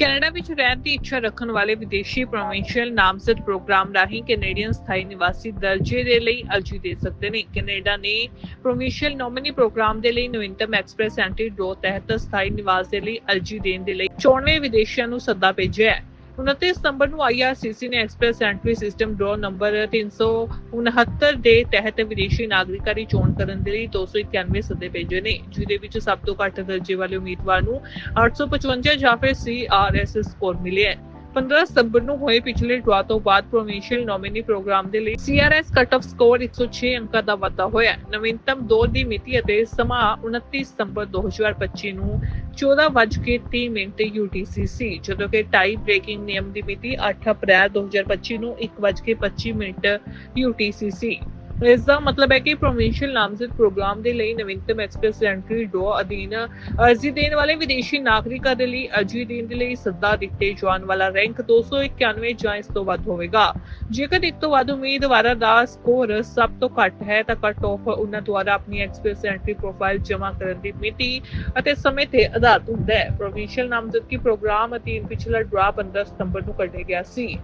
Canada ਵਿੱਚ ਰਹਿਣ ਦੀ ਇੱਛਾ ਰੱਖਣ ਵਾਲੇ ਵਿਦੇਸ਼ੀ ਪ੍ਰੋਵਿੰਸ਼ੀਅਲ ਨਾਮਜ਼ਦ ਪ੍ਰੋਗਰਾਮ ਰਾਹੀਂ ਕੈਨੇਡੀਅਨ ਸਥਾਈ ਨਿਵਾਸੀ ਦਰਜੇ ਦੇ ਲਈ ਅਰਜ਼ੀ ਦੇ ਸਕਦੇ ਨੇ। ਕੈਨੇਡਾ ਨੇ ਪ੍ਰੋਵਿੰਸ਼ੀਅਲ ਨੋਮਿਨੀ ਪ੍ਰੋਗਰਾਮ ਦੇ ਲਈ ਨਵੀਨਤਮ ਐਕਸਪ੍ਰੈਸ ਐਂਟਰੀ ਡਰੋ ਤਹਿਤ ਸਥਾਈ ਨਿਵਾਸ ਦੇ ਲਈ ਅਰਜ਼ੀ ਦੇਣ ਦੇ ਲਈ 94 ਵਿਦੇਸ਼ੀਆਂ ਨੂੰ ਸੱਦਾ ਭੇਜਿਆ ਹੈ। 29 ਸਤੰਬਰ ਨੂੰ ਆਈਆਰਸੀਸੀ ਨੇ express entry system draw number 369 ਦੇ ਤਹਿਤ ਵਿਦੇਸ਼ੀ ਨਾਗਰਿਕਾਂ ਦੀ ਚੋਣ ਕਰਨ ਦੇ ਲਈ 291 ਸੱਦੇ ਭੇਜੇ ਨੇ, ਜਿਹਦੇ ਵਿੱਚ ਸਭ ਤੋਂ ਘੱਟ ਦਰਜੇ ਵਾਲੇ ਉਮੀਦਵਾਰ ਨੂੰ 855 ਜਾਂ ਫਿਰ ਸੀਆਰਐਸ ਸਕੋਰ ਮਿਲਿਆ ਹੈ। 15 ਸਤੰਬਰ ਨੂੰ ਹੋਏ ਪਿਛਲੇ ਡਰਾ ਤੋਂ ਬਾਅਦ ਪ੍ਰੋਵਿੰਸ਼ੀਅਲ ਨੋਮਿਨੀ ਪ੍ਰੋਗਰਾਮ ਦੇ ਲਈ ਸੀਆਰਐਸ ਕਟ ਆਫ ਸਕੋਰ 106 ਅੰਕਾਂ ਦਾ ਵਾਧਾ ਹੋਇਆ। ਨਵੀਨਤਮ ਦੌਰ ਦੀ ਮਿਤੀ ਅਤੇ ਸਮਾਂ 29 ਸਤੰਬਰ 2025 ਨੂੰ 14:30 ਮਿੰਟ UTC ਸੀ। ਜਦੋਂ ਕਿ ਟਾਈ ਬ੍ਰੇਕਿੰਗ ਨਿਯਮ ਦੀ ਮਿਤੀ 8 ਅਪ੍ਰੈਲ 2025 ਨੂੰ 1:25 ਮਿੰਟ UTC ਸੀ। ਇਸ ਦਾ ਮਤਲਬ ਹੈ ਕਿ ਪ੍ਰੋਵਿੰਸ਼ੀਅਲ ਨਾਮਜ਼ਦ ਪ੍ਰੋਗਰਾਮ ਦੇ ਲਈ ਨਵੀਨਤਮ ਐਕਸਪ੍ਰੈਸ ਐਂਟਰੀ ਡੋ ਅਧੀਨ ਅਰਜ਼ੀ ਦੇਣ ਵਾਲੇ ਵਿਦੇਸ਼ੀ ਨਾਗਰਿਕਾਂ ਦੇ ਲਈ ਅਰਜ਼ੀ ਦੇਣ ਦੇ ਲਈ ਸੱਦਾ ਦਿੱਤੇ ਜਾਣ ਵਾਲਾ ਰੈਂਕ 291 ਜਾਂ ਇਸ ਤੋਂ ਵੱਧ ਹੋਵੇਗਾ। ਜੇਕਰ ਇੱਕ ਤੋਂ ਵੱਧ ਉਮੀਦਵਾਰਾਂ ਦਾ ਸਕੋਰ ਸਭ ਤੋਂ ਘੱਟ ਹੈ, ਤਾਂ ਕੱਟ ਆਫ ਉਹਨਾਂ ਦੁਆਰਾ ਆਪਣੀ ਐਕਸਪ੍ਰੈਸ ਐਂਟਰੀ ਪ੍ਰੋਫਾਈਲ ਜਮ੍ਹਾਂ ਕਰਨ ਦੀ ਮਿਤੀ ਅਤੇ ਸਮੇਂ ਤੇ ਆਧਾਰਿਤ ਹੁੰਦਾ ਹੈ। ਪ੍ਰੋਵਿੰਸ਼ੀਅਲ ਨਾਮਜ਼ਦਗੀ ਪ੍ਰੋਗਰਾਮ ਅਧੀਨ ਪਿਛਲਾ ਡਰਾ 15 ਸਤੰਬਰ ਨੂੰ ਕੱਢਿਆ ਗਿਆ ਸੀ।